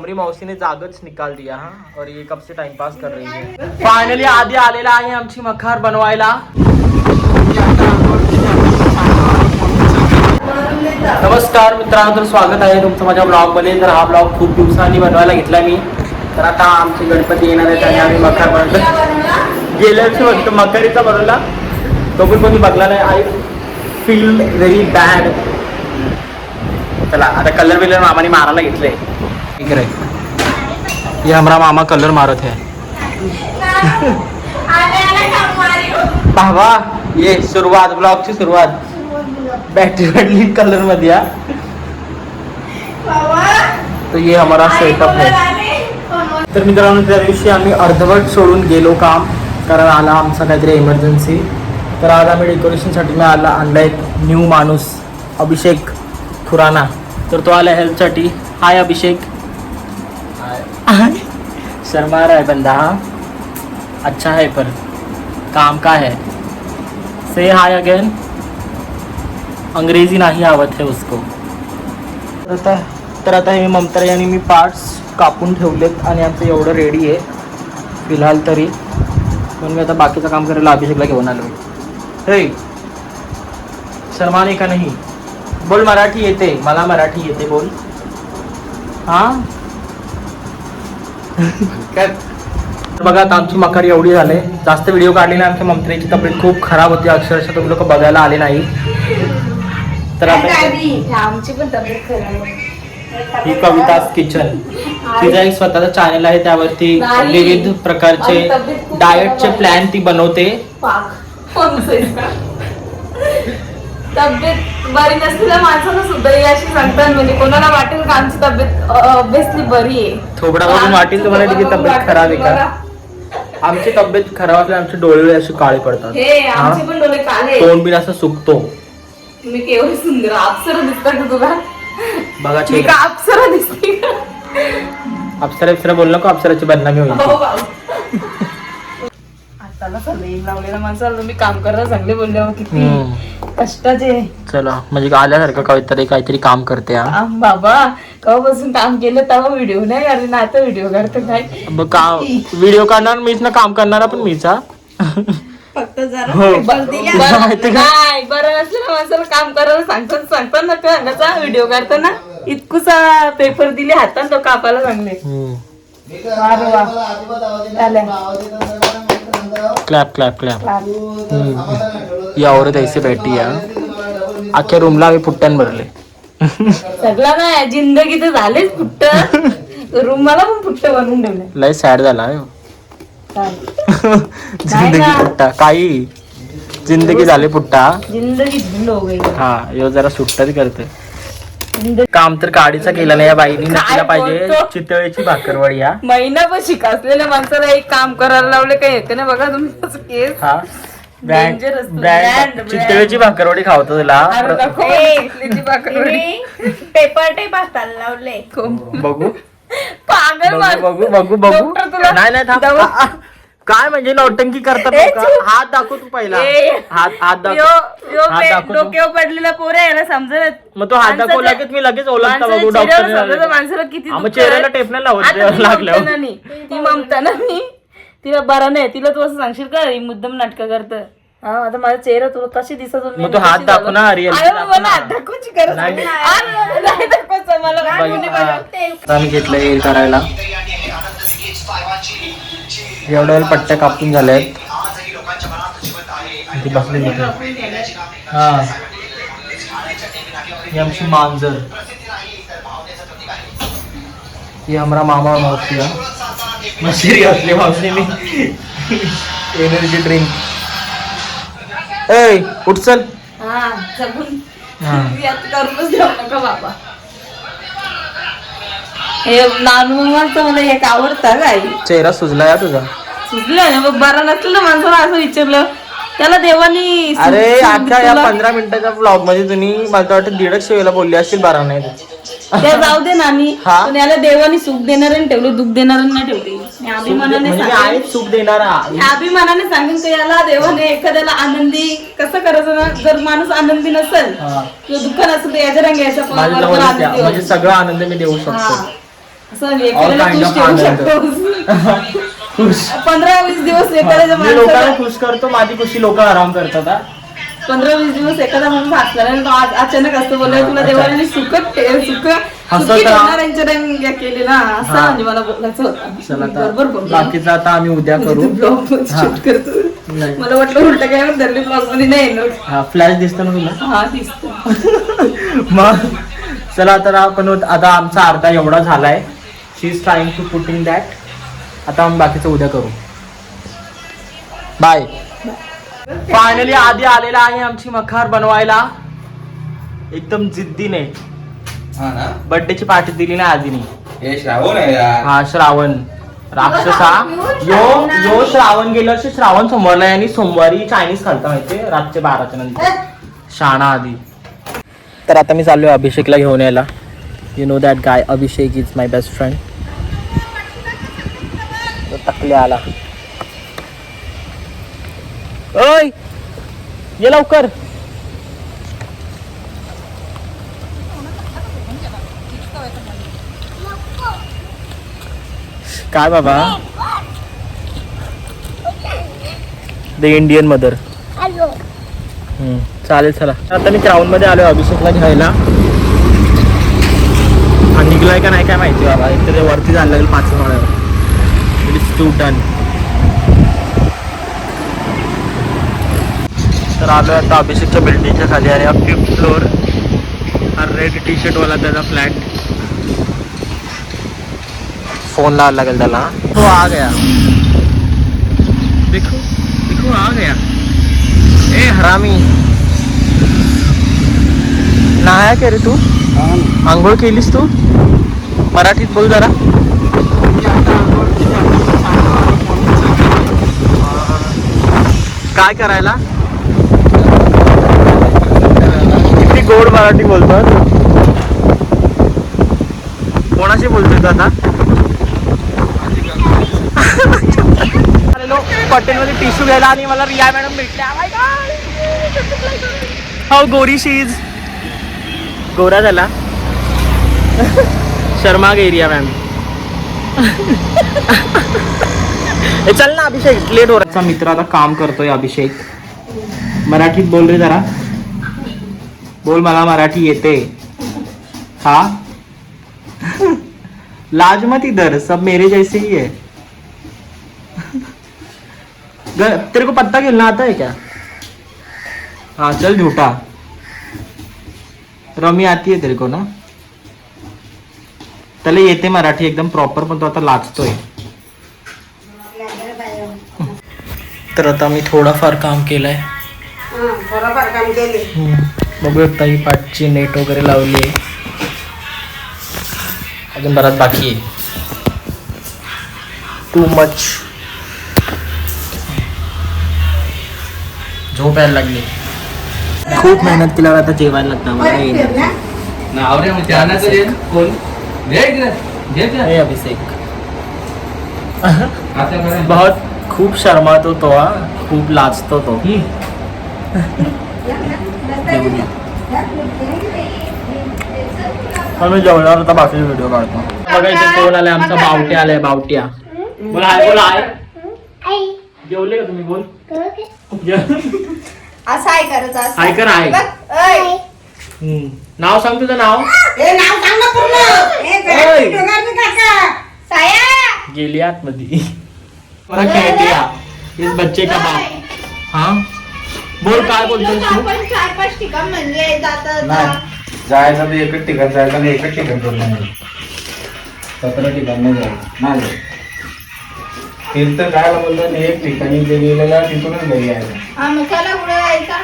हमारी मौसी ने जागच निकाल दिया हा. और ये कब से टाइम पास कर रही है? फायनली आधी आलेला आहे आमची मखार बनवायला. नमस्कार मित्रांनो तर स्वागत आहे तुमचं माझ्या ब्लॉगमध्ये तर हा ब्लॉग खूप दिवसांनी बनवायला घेतला मी. तर आता आमचे गणपती येणार आहेत आणि आम्ही मखार बनवतो गेल्या वर्षी फक्त मखारीचा बनवला. तो पण कोणी बघला नाही. आय फील व्हेरी बॅड चला आता कलर बिलर मामाने मारायला घेतले ठीक ये हमारा मामा कलर मारत है। पाहवा ये सुरुवात ब्लॉगची सुरुवात बॅटरी वाटली कलरमध्ये तो ये हमारा सेटअप है। तर मित्रांनो त्या दिवशी आम्ही अर्धवट सोडून गेलो काम कारण आला आमचा काहीतरी इमर्जन्सी तर आज आम्ही डेकोरेशनसाठी मी आला आणला एक न्यू माणूस अभिषेक खुराना. तर तो आला हेल्पसाठी हाय अभिषेक. शर्मा रहा है बंदा हाँ अच्छा है पर। काम का है? से हाय अगेन अंग्रेजी नाही आवत है उसको। तर आता तर आता हे ममता आणि मी पार्ट्स कापून ठेवलेत आणि आमचं एवढं रेडी आहे. फिलहाल तरी. पण मी आता बाकीचं काम करायला अभिषेकला घेऊन आलो हे शर्माने का नाही? बोल मराठी येते. मला मराठी येते बोल. हां? तर बघा आता आमची मखारी एवढी झाले जास्त व्हिडिओ काढले नाही आमच्या ममत्रीची तब्येत खूप खराब होती अक्षरशः तुम्ही लोक बघायला आले नाही तर आता आमची पण तब्येत खराब. ही कवितास किचन तिचा एक स्वतःचा चॅनल आहे त्यावरती. विविध प्रकारचे डाएटचे. प्लॅन ती बनवते? तब्येत बरी नसलेल्या माणसाला सुद्धा हे अशी सांगतात म्हणजे कोणाला वाटेल का आमची तब्येत ऑब्विसली बरी आहे थोबडा बघून वाटेल तुम्हाला तिची तब्येत खराब आहे का. आमची तब्येत खराब असल्याने आमचे डोळे असे काळे पडतात हे हा? आमचे पण डोळे काले तोंड बिन असं सुकतो तुम्ही केवढे सुंदर अप्सरा दिसता का तुला बघा मी का अप्सरा दिसते का? अप्सरा अप्सरा बोल नको अप्सराची बदनामी होईल हो बाबा. माणसाला तुम्ही काम करायला चांगले बोलल्यावर किती. कष्टाचे चला म्हणजे आल्यासारखं कविता काहीतरी काम करते हा. बाबा कवापासून काम केलं तेव्हा व्हिडिओ नाही करते ना आता व्हिडिओ करते काय. मग व्हिडिओ काढणार मीच ना काम करणारा पण मीच हा. फक्त जरा हो. बरं नाही बरं नसलं ना माणसाला काम करायला सांगतात सांगतात ना का अंगाचा व्हिडिओ करताना इतकुसा पेपर दिले हातात तो कापायला सांगले हम्म. अरे वा. चालेल. क्लॅप क्लॅप क्लॅप या औरत ऐसे बैठी है अख्ख्या रूमला आम्ही पुट्ट्यान भरले. सगळं नाही जिंदगी तर झालेच फुट्ट रुमाला पण फुट्ट बनवून ठेवले लय सॅड झाला हो. जिंदगी ना. पुट्टा. काही. जिंदगी झाले पुट्टा. जिंदगी हो गई. हा यो जरा सुट्टाच करते काम तर काडीचा केलं नाही या बाईनी. नक्कीला पाहिजे बोलतो? चितळेची भाकरवडी या महिना पण शिकासलेल्या माणसाला एक काम करायला लावले काय येते ना बघा असं केस. हा. Brand Dangerous. Brand Brand, चितळेची bhakarwadi खावतो तुला. अरे भाकरवडी. पेपर टेप हाताला लावले बघू. पागल बघू माणूस. बघू बघू बघू. डॉक्टर तुला नाही नाही थांब. दवा- आ, आ. काय म्हणजे नौटंकी करतात ए, लोकं? चूप. हात दाखव तू पहिला ए. हात हात दाखव यो- यो हात पे- दाखव तू. डोक्यावर पडलेला पोर आहे याला समजत मग तो हात दाखव लगेच मी लगेच ओळखता बघू डॉक्टर माणसाला किती हा, मग दुःख चेहऱ्याला आहे. टेप नाही लावत आता ती लागल्यावर. ममता नाही. ती ममता ना मी तिला बरं नाही तिला तू असं सांगशील का ही मुद्दाम नाटक करत हा आता माझा चेहरा तुला कशी दिसत होता? मग तू हात कशी दाखव झालं? ना, अरे मला. हात दाखवायची गरज नाही. नाही. अरे, नाही दाखवायचं मला बाई, कोणी हा. बघते. आता आम्ही घेतलं हे करायला एवढ्या वेळ पट्ट्या कापून झाल्या आहेत ती बसली. हा. ही आमची मांजर. ही हमारा मामा मावशी हा. मशिरी असली मावशी मी. एनर्जी ड्रिंक ए उठ चल. हा हा. हे नानूमाचं मला एक आवडतं काय चेहरा सुजला या तुझा. सुचलं ना मग बरं नसलं ना माणसाला असं विचारलं. त्याला देवानी अरे सुख अख्ख्या या तुला- पंधरा मिनिटाच्या ब्लॉगमध्ये तुम्ही मला तर वाटतं दीडच शेवेला बोलली असतील बारा नाही जाऊ दे नानी. हा? पण याला देवानी सुख देणाऱ्याने ठेवले दुःख देणाऱ्याने नाही ठेवले. मी अभिमानाने म्हणजे मी सांगेन. आहे सुख देणारा. मी अभिमानाने सांगेन की याला देवाने एखाद्याला आनंदी कसं करायचं ना? जर माणूस आनंदी नसेल हा. किंवा दुःख नसेल तर याच्या रंग याचा माझ्या जवळच या. म्हणजे सगळा आनंद मी देऊ शकतो. असं एखाद्याला All kind खुश of ठेवू आनंद. शकतो. खुश. पंधरा वीस दिवस एखाद्याच्या मी लोकांना माणसाला खुश करतो माझी खुशी लोक आराम करतात हा. पंधरा वीस दिवस एखादा माणूस हसला तो आज अचानक असतो बोलला तुला देवाने सुखत सुख हसत सुखी राहा. ठेवणाऱ्यांच्या रंग केले ना असं हा. म्हणजे मला बोलायचं होतं. चला मी बरोबर आता बाकीचं आता आम्ही उद्या करू. ब्लॉग हा. शूट करतो. नाही. मला वाटलं उलट काय धरली ब्लॉगमध्ये नाही येणार. हा फ्लॅश दिसतो ना तुला? हा दिसत. मग चला तर आपण आता आमचा अर्धा एवढा झालाय. She is trying to putting that आता आम्ही बाकीचं उद्या करू. बाय फायनली आधी आलेला आहे आमची मखार बनवायला. एकदम जिद्दीने. हा ना? बर्थडेची पार्टी दिली ना आधीने. हे श्रावण आहे यार. हा श्रावण. राक्षसा यो यो श्रावण गेल्या वर्षी श्रावण सोमवारला आहे आणि सोमवारी चायनीज खालता माहितीये रातचे बाराच्या नंतर. शाणा आधी. तर आता मी चाललोय अभिषेकला घेऊन यायला. You know that guy Abhishek is my best friend तकले आला. ओय ये लवकर. काय बाबा? द इंडियन मदर चालेल चला. आता मी ग्राउंडमध्ये आलोय अभिषेकला घ्यायला. हा निघलाय का नाही काय माहिती बाबा. ते वरती जायला लागेल पाच टू डन तर आलोय आता अभिषेकच्या बिल्डिंगच्या खाली आणि हा फिफ्थ फ्लोअर हा रेड टी शर्ट वाला त्याचा फ्लॅट फ़ोन लावायला लागेल त्याला. तो आ गया. देखो देखो आ गया. ए हरामी. नाया का रे तू? आंघोळ केलीस तू? मराठीत बोल जरा. काय करायला? किती गोड मराठी बोलतो कोणाशी बोलतोय आता? हॉटेलमध्ये टिश्यू घ्यायला आणि मला रिया मॅडम भेटल्या. Oh. हो गोरी शीज गोरा झाला. शर्मा गे रिया मॅम. ए, चल ना अभिषेक लेट हो मित्र आता काम करतोय अभिषेक. मराठीत बोल रे जरा. बोल मला मराठी येते. हा? लाज मत इधर सब मेरे जैसे ही है. ग- तेरे को पत्ता खेलना आता है क्या? हाँ चल झूठा. रमी आती है तेरे को ना. त्याला येते मराठी एकदम प्रॉपर पण तो आता लाजतोय. तर आता मी थोडाफार काम केलंय हम्म. बघू एकदा ही पाठची नेट वगैरे लावली आहे अजून बराच बाकी आहे टू मच झोप यायला लागली खूप मेहनत केल्यावर आता जेवायला लागतं मला नाव रे मग त्यांना तर ये. कोण घे इकडे. घे इकडे. हे अभिषेक आता करा. बहुत खूप शर्मातो तो हा. खूप लाजतो तो. हम्म. आम्ही जेवणावर आता बाकी व्हिडिओ काढतो. बघा इथे कोण आलाय? आमचा बावट्या आलाय बावट्या. बोला हाय बोला हाय. जेवले का तुम्ही? बोल. असं आहे करत असं हाय. कर हाय. बघ, ऐ. हम्म. नाव सांग तुझं नाव. नाव सांग ना पूर्ण. काय ओय. ठिकाणचं काका साया. गेली आतमध्ये. मला खेळते या इस बच्चे का बाप. हा? बोल काय बोलतोस तू? आपण चार पाच ठिकाण म्हणजे जाता नाही. जायचं तर एकच ठिकाण जायचं तर एकच ठिकाण करून नाही सतरा ठिकाण नाही जायचं. नाही जायचं. तीर्थ जायला बोलतो नाही एक ठिकाणी जे गेलेलं तिथूनच घरी यायचं. हा मग चला कुठे जायचा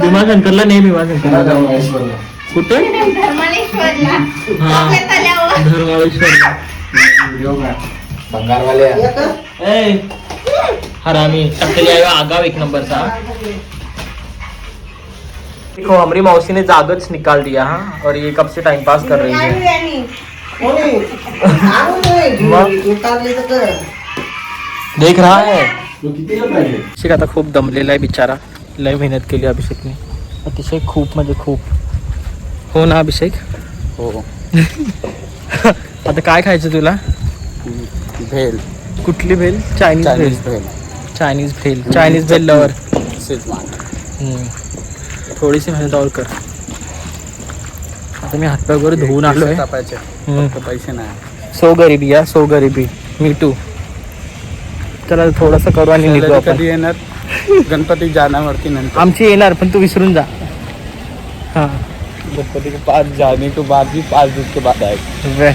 भीमाशंकरला नाही त्याला भीमाशंकरला जाऊन महेश्वरला. कुठे? धर्मनेश्वरला हा. आपल्या तल्यावर धर्माळेश्वरला. व्हिडिओ काढ. भंगारवाले आहे. एक? ए हरामी टकली आयो आगाव एक नंबरचा देखो हमारी मौसी ने जागच निकाल दिया हाँ और ये कब से टाइम पास कर रही है. देख रहा है। अभिषेक आता खूप दमलेला आहे बिचारा। लय मेहनत केली अभिषेकने अतिशय खूप म्हणजे खूप हो ना अभिषेक? हो आता काय खायचं तुला? भेल. कुठली bhel? Chinese bhel. Bhel. Chinese bhel. Chinese bhel. Lover Schezwan थोडीशी मेहनत और कर. आता मी हातपाय वगैरे धुवून कापायचे हम्म. फक्त पैसे नाही. सो गरिबी या सो गरिबी. मी टू चला थोडंसं करू आणि निघू Salary आपण. कधी येणार? गणपती जाण्यावरती नंतर. आमची येणार पण तू विसरून जा. हां. गणपती के पास जाने के बाद भी पाच दिवस के बाद आए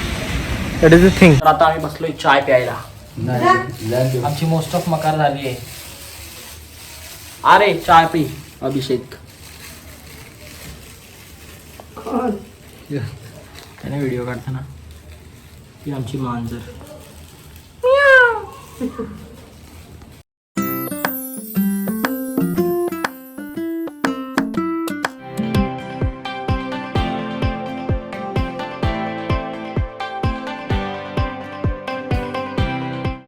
दॅट इज द थिंग आता आम्ही बसलोय चाय प्यायला. आमची मोस्ट ऑफ मकार झाली आहे. अरे चाय पी अभिषेक. त्याने व्हिडिओ काढताना. ती आमची मांजर.